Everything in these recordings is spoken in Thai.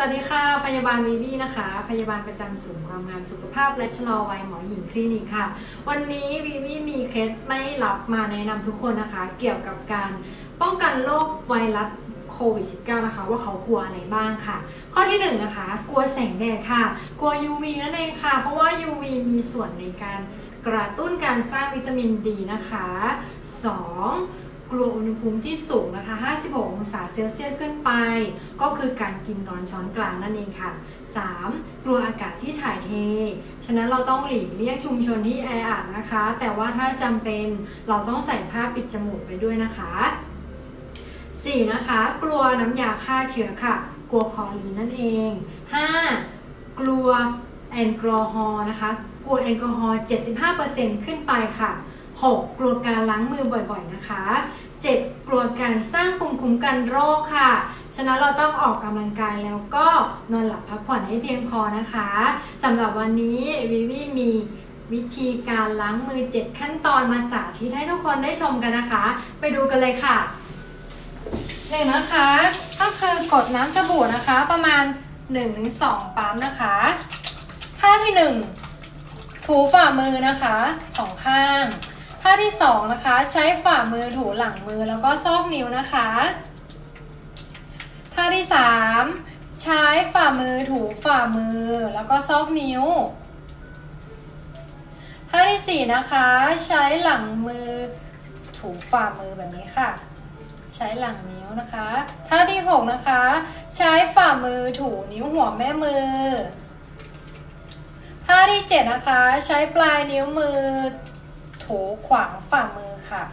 สวัสดีค่ะ พยาบาลวีวีนะคะ พยาบาลประจำศูนย์ความงามสุขภาพและชะลอวัยหมอหญิงคลินิกค่ะ วันนี้วีวีมีเคสไม่รับมาแนะนำทุกคนนะคะ เกี่ยวกับการป้องกันโรคไวรัสโควิด -19 นะคะ ว่าเขากลัวอะไรบ้างค่ะ ข้อที่หนึ่งนะคะ กลัวแสงแดดค่ะ กลัว UV นั่นเองค่ะ เพราะว่า UV มีส่วนในการกระตุ้นการสร้างวิตามินดีนะคะ 2. กลัวอุณหภูมิที่สูงนะคะ 56 องศาเซลเซียสขึ้นไป ก็คือการกินนอนช้อนกลางนั่นเองค่ะ 3. กลัวอากาศที่ถ่ายเท ฉะนั้นเราต้องหลีกเลี่ยงชุมชนที่แออัดนะคะ แต่ว่าถ้าจำเป็นเราต้องใส่ผ้าปิดจมูกไปด้วยนะคะ 4. นะคะ กลัวน้ำยาฆ่าเชื้อค่ะ กลัวคอรีนนั่นเอง 5. กลัวแอลกอฮอล์นะคะ กลัวแอลกอฮอล์ 75%ขึ้นไปค่ะ 6. กลัวการล้างมือบ่อยๆนะคะ 7. กลัวการสร้างภูมิคุ้มกันโรคค่ะ ฉะนั้นเราต้องออกกำลังกายแล้วก็นอนหลับพักผ่อนให้เพียงพอนะคะสำหรับวันนี้วิวีมีวิธีการล้างมือ 7 ขั้นตอนมาสาธิตให้ทุกคนได้ชมกันนะคะ ไปดูกันเลยค่ะหนึ่งนะคะ ก็คือกดน้ำสบู่นะคะประมาณ 1-2 ปั๊มนะคะท่าที่ 1 ถูฝ่ามือนะคะสองข้าง ท่าที่2นะคะ ใช้ฝ่ามือถูหลังมือแล้วก็ซอกนิ้วนะคะ ท่าที่3ใช้ฝ่ามือถูฝ่ามือแล้วก็ซอกนิ้ว ท่าที่4นะคะ ใช้หลังมือถูฝ่ามือแบบนี้ค่ะใช้หลังนิ้วนะคะ ท่าที่ 6 นะคะ ใช้ฝ่ามือถูนิ้วหัวแม่มือ ท่าที่ 7 นะคะ ใช้ปลายนิ้วมือ ถูขวางฝ่ามือค่ะ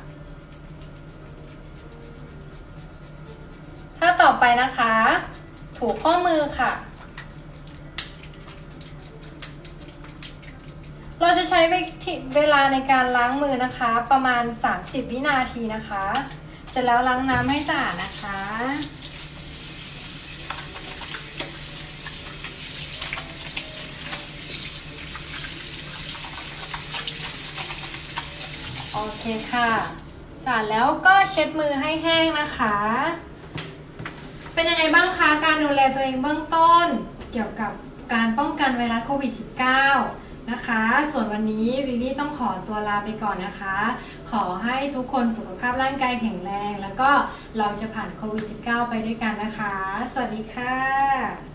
ท่าต่อไปนะคะ ถูข้อมือค่ะ เราจะใช้เวลาในการล้างมือนะคะ ประมาณ 30 วินาทีนะคะ เสร็จแล้วล้างน้ำให้สะอาดนะคะ โอเคค่ะสาดแล้วก็เช็ดมือให้แห้งนะคะ เป็นยังไงบ้างคะการดูแลตัวเองเบื้องต้น เกี่ยวกับการป้องกันไวรัสโควิด -19 นะคะ ส่วนวันนี้วิวีต้องขอตัวลาไปก่อนนะคะ ขอให้ทุกคนสุขภาพร่างกายแข็งแรง แล้วก็เราจะผ่านโควิด -19 ไปด้วยกันนะคะ สวัสดีค่ะ